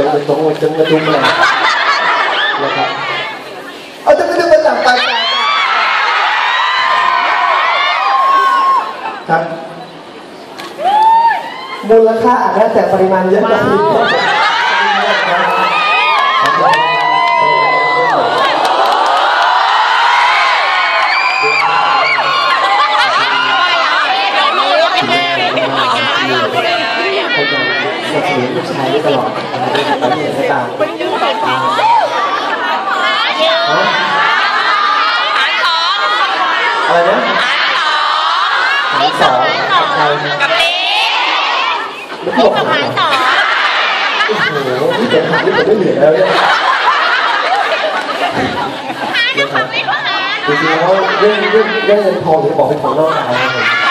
จะมาตรงจะมาดูมานะครับเอาจะไม่ได้มาจับไปครับมูลค่าอาจได้แต่ปริมาณเยอะกว่า นับสนุนลูกชายได้ตลอดนะครับแล้วเนี่ยก็ตามอะไรนะหารสองกับใครกับเล็กไม่บอกหารสองโอ้โหนี่เดี๋ยวหาที่ผมไม่เหลือแล้วเนี่ยจริงๆแล้วเรื่องเรื่องเรื่องเงินทองที่บอกเป็นของนอกกายนะครับ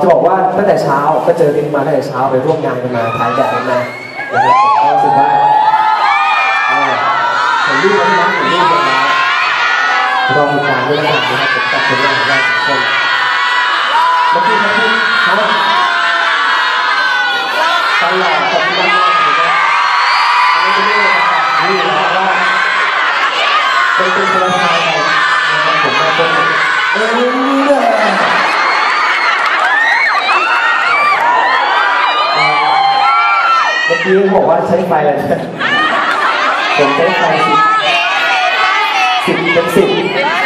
จะบอกว่าตั้งแต่เช้าก็เจอกันมาตั้งแต่เช้าไปร่วมงานกันมาถ่ายแบบกันมานะครับผมก็รู้สึกว่าเอ่อเห็นรูปแล้วนะเห็นรูปแล้วนะรอติดตามด้วยนะครับผมกับผลงานของเราสองคนเมื่อกี้เขาพูดฮะตลอด กี้บอกว่าใช้ไฟอะไรนะผมใช้ไฟสิบสิบเป็นสิบ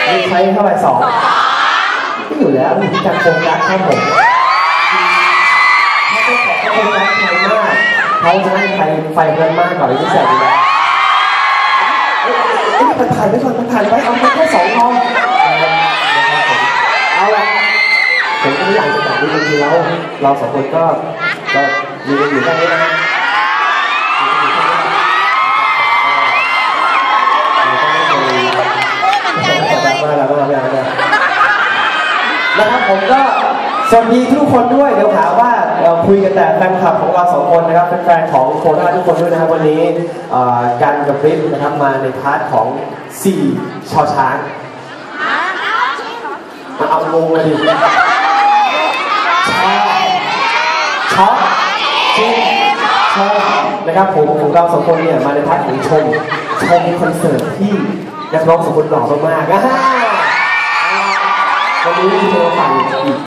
นี่ใช้เท่าไหร่สองก็อยู่แล้วมีการโฟกัสครับผมถ้าจะขอโฟกัสใครมากเขาจะให้ใครไฟเพิ่มมากกว่าที่แสบอยู่แล้วเอ้ยมันถ่ายไปก่อนมันถ่ายไปเอาไปแค่สองพองเอาละผมก็ไม่อยากจะบอกจริงๆแล้ว เราสองคนก็ก็มีกันอยู่แค่นี้นะ ผมก็สวัสดีทุกคนด้วยเดี๋ยวหาว่าคุยกันแต่แฟนคลับของเราสองคนนะครับเป็นแฟนของโคราชทุกคนด้วยนะครับวันนี้การกับฟริปนะครับมาในพาร์ทของ4ชอช้างมาเอางงเลยดิชอชอจริงชอนะครับผมของเราสองคนเนี่ยมาในพาร์ทของชมชมคอนเสิร์ตที่นักร้องสองคนหล่อมากๆ อ่าวันนี้ที่เธอฟังอีก